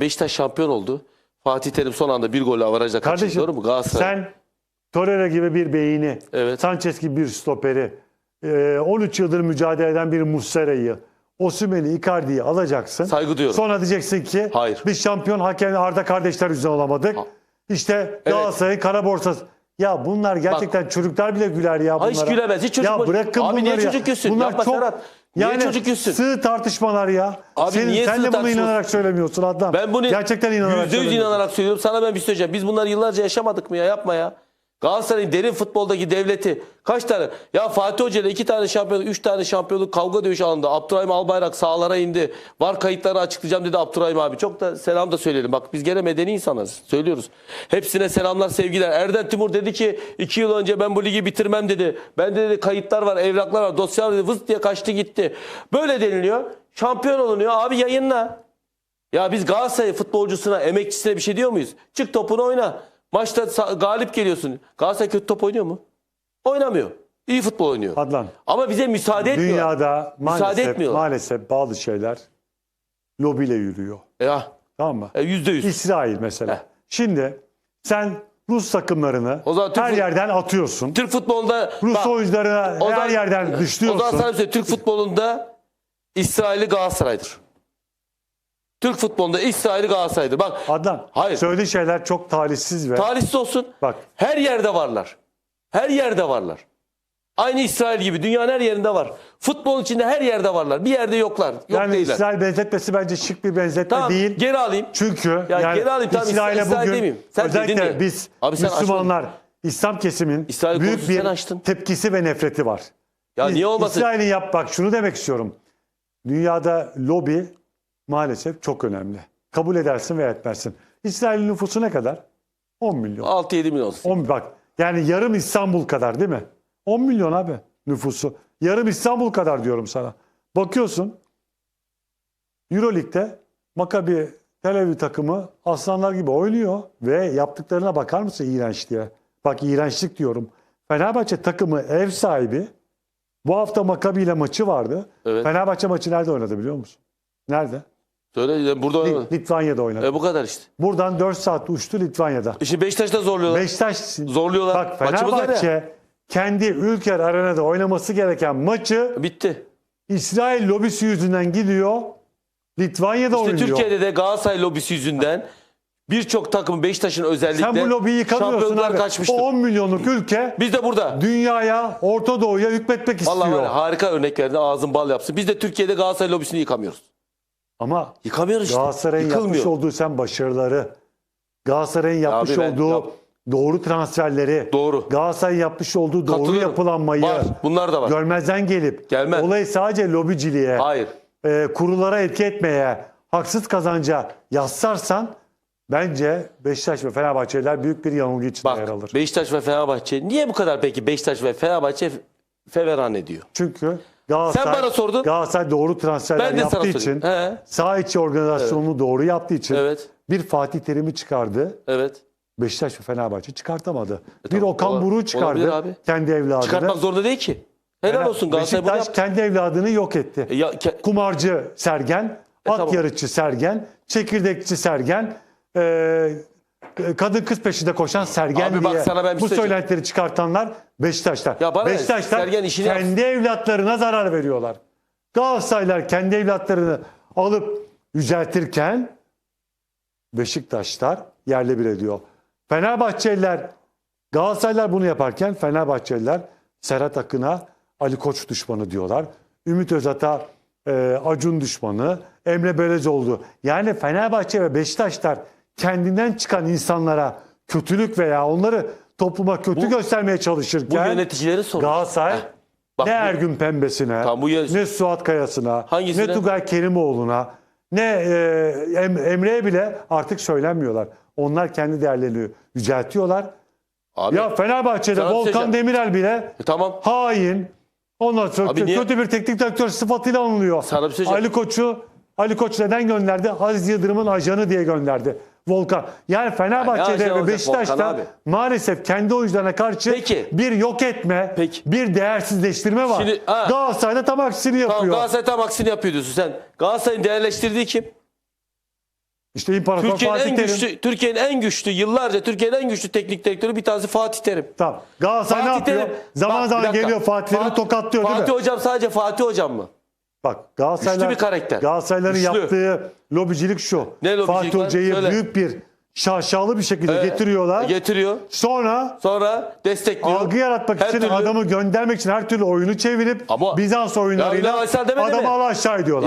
Beşiktaş şampiyon oldu. Fatih Terim son anda bir golle avarajla kaçırdı. Doğru mu? Galatasaray. sen Torreira gibi bir beyni, Evet. Sanchez gibi bir stoperi, e, 13 yıldır mücadele eden bir Muslera'yı, Osimhen'i, Icardi'yi alacaksın. Saygı duyuyorum. Sonra diyeceksin ki Hayır. biz şampiyon hakem Arda kardeşler yüzünden olamadık. Ha. İşte Galatasaray'ın kara borsası. Ya bunlar gerçekten çocuklar bile güler ya bunlara. hiç gülemez, hiç çocuk Ya bırakın Abi niye bunları ya. çocuk gülsün? Bunlar Yapma çok Serhat. Niye yani çocuk gülsün? sığ tartışmalar ya. Abi Senin, niye sen sığ de bunu inanarak söylemiyorsun Adnan. Ben bunu gerçekten inanarak yüzde yüz söylemiyorsun. inanarak söylüyorum. Sana ben bir şey söyleyeceğim. Biz bunları yıllarca yaşamadık mı ya? Yapma ya. Galatasaray'ın derin futboldaki devleti kaç tane? Ya Fatih Hoca ile iki tane şampiyonluk, üç tane şampiyonluk kavga dövüş alındı. Abdurrahim Albayrak sahalara indi. Var kayıtları açıklayacağım dedi Abdurrahim abi. Çok da selam da söyleyelim. Bak biz gene medeni insanız. Söylüyoruz. Hepsine selamlar, sevgiler. Erden Timur dedi ki iki yıl önce ben bu ligi bitirmem dedi. Bende dedi kayıtlar var, evraklar var, dosyalar dedi. Vız diye kaçtı gitti. Böyle deniliyor. Şampiyon olunuyor. Abi yayınla. Ya biz Galatasaray futbolcusuna, emekçisine bir şey diyor muyuz? Çık topunu oyna. Maçta galip geliyorsun. Galatasaray kötü top oynuyor mu? Oynamıyor. İyi futbol oynuyor. Adnan. Ama bize müsaade etmiyor. Dünyada Müsaade maalesef, etmiyorlar. maalesef bazı şeyler lobiyle yürüyor. Ya Tamam mı? e, yüzde yüz. İsrail mesela. Heh. Şimdi sen Rus takımlarını O zaman Türk her yerden atıyorsun. Türk futbolunda Rus bak, oyuncularını o her yerden o zaman dışlıyorsun. sana şey, Türk futbolunda İsrail'i Galatasaray'dır. Türk futbolunda İsrail'i Galatasaray'dır. Bak Adnan Hayır. söylediğin şeyler çok talihsiz ve talihsiz olsun. bak Her yerde varlar. Her yerde varlar. Aynı İsrail gibi dünyanın her yerinde var. Futbol içinde her yerde varlar. Bir yerde yoklar. Yok yani değiller. İsrail benzetmesi bence şık bir benzetme Tamam değil. geri alayım. Çünkü Ya yani geri alayım, tamam, İsrail'e İsrail bugün demeyeyim. Sen özellikle biz Abi sen Müslümanlar İslam kesimin İsrail büyük bir açtın. tepkisi ve nefreti var. Ya Biz- niye olmasın? İsrail'in yap bak şunu demek istiyorum. Dünyada lobi maalesef çok önemli. Kabul edersin ve etmezsin. İsrail'in nüfusu ne kadar? 10 milyon. 6-7 milyon olsun. 10 bak yani yarım İstanbul kadar değil mi? 10 milyon abi nüfusu. Yarım İstanbul kadar diyorum sana. Bakıyorsun Euroleague'de Maccabi Tel Aviv takımı aslanlar gibi oynuyor ve yaptıklarına bakar mısın iğrenç diye. Bak iğrençlik diyorum. Fenerbahçe takımı ev sahibi bu hafta Maccabi ile maçı vardı. Evet. Fenerbahçe maçı nerede oynadı biliyor musun? Nerede? Söyle burada Lit- Litvanya'da oynadı. e, bu kadar işte. Buradan 4 saat uçtu Litvanya'da. İşte Beşiktaş'ta zorluyorlar. Beşiktaş Zorluyorlar. Bak Maçımız var ya. Fenerbahçe kendi Ülker Arena'da oynaması gereken maçı Bitti. İsrail lobisi yüzünden gidiyor. Litvanya'da İşte oynuyor. Türkiye'de de Galatasaray lobisi yüzünden birçok takım Beşiktaş'ın özellikle Sen bu lobiyi yıkamıyorsun abi. kaçmıştır. O 10 milyonluk ülke Biz de burada. dünyaya, Orta Doğu'ya hükmetmek istiyor. Vallahi var ya, harika örnek verdin. Ağzın bal yapsın. Biz de Türkiye'de Galatasaray lobisini yıkamıyoruz. Ama Yıkamıyoruz işte. Galatasaray'ın Yıkılmıyor. yapmış olduğu sen başarıları, Galatasaray'ın yapmış Abi ben- olduğu yap- doğru transferleri, Doğru. Galatasaray'ın yapmış olduğu doğru Katılıyorum. yapılanmayı Var. Bunlar da var. görmezden gelip Gelmez. olayı sadece lobiciliğe, Hayır. e, kurulara etki etmeye, haksız kazanca yassarsan bence Beşiktaş ve Fenerbahçeliler büyük bir yanılgı içinde yer Bak alır. Beşiktaş ve Fenerbahçe niye bu kadar peki Beşiktaş ve Fenerbahçe feveran ediyor? Çünkü Galatasaray, Sen bana sordun. Galatasaray doğru transferler Ben de sana yaptığı için, sorayım. He. sağ içi organizasyonunu doğru yaptığı için Evet. bir Fatih Terim'i çıkardı. Evet. Beşiktaş ve Fenerbahçe çıkartamadı. bir tamam, Okan Buruk'u olabilir çıkardı abi. kendi evladını. Çıkartmak zorunda değil ki. Helal olsun Galatasaray bunu Beşiktaş yaptı. kendi evladını yok etti. E ya, ke- Kumarcı Sergen, at tamam. yarışçı Sergen, çekirdekçi Sergen, e, kadın kız peşinde koşan Sergen Abi bak diye sana ben bir bu şey söyleyeceğim. söylentileri çıkartanlar Beşiktaşlar. Ya bana ne? Beşiktaşlar Sergen işini kendi evlatlarına zarar veriyorlar. Galatasaraylar kendi evlatlarını alıp yüceltirken Beşiktaşlar yerle bir ediyor. Fenerbahçeliler Galatasaraylar bunu yaparken Fenerbahçeliler Serhat Akın'a Ali Koç düşmanı diyorlar. Ümit Özat'a e, Acun düşmanı, Emre Belezoğlu. Yani Fenerbahçe ve Beşiktaşlar kendinden çıkan insanlara kötülük veya onları topluma kötü Bu- göstermeye bu çalışırken yöneticilerin sorunu. Galatasaray Bak ne bu- Ergün Pembesi'ne, Tamam, bu yön- ne Suat Kayası'na, Hangisine? ne Tugay Kerimoğlu'na, ne e, Em- Emre'ye bile artık söylenmiyorlar. Onlar kendi değerlerini yüceltiyorlar. Abi, Ya Fenerbahçe'de Sana bir şey Volkan söyleyeceğim. Demirel bile e, tamam. hain, ondan sonra Abi niye- kötü bir teknik direktör sıfatıyla anılıyor. Sana bir şey söyleyeceğim. Ali Koç'u Ali Koç neden gönderdi? Aziz Yıldırım'ın ajanı diye gönderdi. Volkan. Yani Fenerbahçe'de ajanı ve Beşiktaş'ta maalesef kendi oyuncularına karşı Peki. bir yok etme, Peki. bir değersizleştirme var. Şimdi- ha. Galatasaray'da tam aksini yapıyor. Tamam Galatasaray tam aksini yapıyor diyorsun sen. Galatasaray'ın değerleştirdiği kim? İşte İmparator Türkiye'nin Fatih en Terim. güçlü, Türkiye'nin en güçlü, yıllarca Türkiye'nin en güçlü teknik direktörü bir tanesi Fatih Terim. Tamam. Galatasaray ne Fatih yapıyor? Terim- Zaman Bak, zaman geliyor Fatih Fatih- tokatlıyor değil Fatih mi? Hocam sadece Fatih Hocam mı? Bak Güçlü bir karakter. Galatasarayların Güçlü. yaptığı lobicilik şu. Ne lobicilik Fatih var? Hoca'yı Söyle. büyük bir şaşalı bir şekilde Evet. getiriyorlar. Getiriyor. Sonra Sonra destekliyor. algı yaratmak Her için türlü- adamı göndermek için her türlü oyunu çevirip Ama- Bizans Ya oyunlarıyla Ünal Aysel demedi adamı mi? al aşağı ediyorlar.